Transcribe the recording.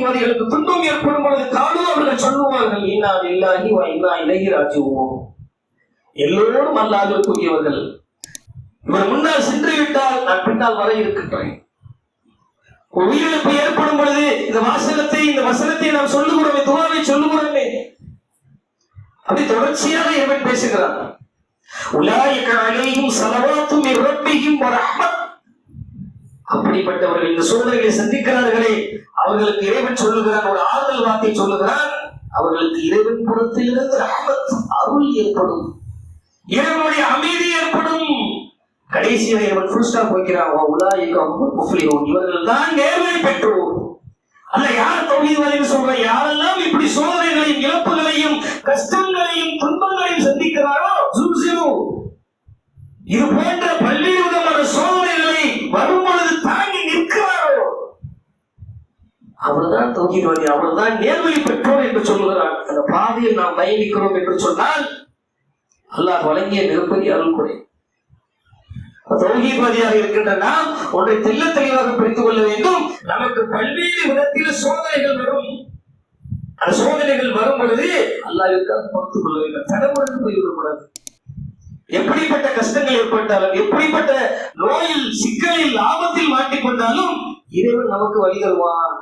தௌஹீத்வாதிகளுக்கு துன்பம் ஏற்படும் பொழுது காலும் அவர்கள் சொல்லுவார்கள் இன்னா இல்லாகி வா இன்னா இலகி ராஜுவோம் எல்லோரும் அல்லாஹ்வுக்குரியவர்கள் இவர் முன்னால் சென்று விட்டால் நான் பின்னால் வர இருக்கின்றேன். உயிரிழப்பு ஏற்படும் பொழுது இந்த வாசகத்தை இந்த வசனத்தை நாம் சொல்லுகிறோமே துவாவை சொல்லுகிறோமே அப்படி தொடர்ச்சியாக இவன் பேசுகிறான். உலாயிக அலைஹிம் சலவாத்தும் மிர் ரஹ்மத் அப்படிப்பட்டவர்கள் இந்த சூழ்நிலைகளை சந்திக்கிறார்களே அவர்களுக்கு இறைவன் சொல்லுகிறான் ஒரு ஆறுதல் வார்த்தை சொல்லுகிறான் அவர்களுக்கு இறைவன் புறத்திலிருந்து ஆபத்து அருள் ஏற்படும். இறைவனுடைய அமைதி ஏற்படும். கடைசியில் இவன் ஃபுல் ஸ்டாப் வைக்கிறான். உலாயிகம் முஃப்லிஹூன். இவர்கள் தான் நேர்மை பெற்றோர். அல்ல யார் தௌஹீத்வாதின்னு சொல்ற யாரெல்லாம் இப்படி சோதனைகளையும் இழப்புகளையும் கஷ்டங்களையும் துன்பங்களையும் சந்திக்கிறாரோ? ஜுல்சிலு இது போன்ற பல்வேறு விதமான சோதனைகளை வரும் பொழுது தாங்கி நிற்கிறாரோ அவ்வளவுதான் தௌஹீத்வாதி அவ்வளவுதான் நேர்வழி பெற்றோர் என்று சொல்லுகிறார் அந்த பாதையில் நாம் பயணிக்கிறோம் என்று சொன்னால் அல்லாஹ் வழங்கிய மிகப்பெரிய அருள் கொடை. தௌஹீத்வாதியாக இருக்கின்ற நாம் ஒன்றை தெல்ல தெளிவாக பிரித்துக் கொள்ள வேண்டும். நமக்கு பல்வேறு விதத்தில் சோதனைகள் வரும். அந்த சோதனைகள் வரும் பொழுது அல்லாஹ்விற்காக பொறுத்து கொள்ள வேண்டும். தடமுடன் போய்விடக்கூடாது. எப்படிப்பட்ட கஷ்டங்கள் ஏற்பட்டாலும் எப்படிப்பட்ட நோயில் சிக்கலில் ஆபத்தில் மாட்டிக்கொண்டாலும் இறைவன் நமக்கு வழி தருவான்.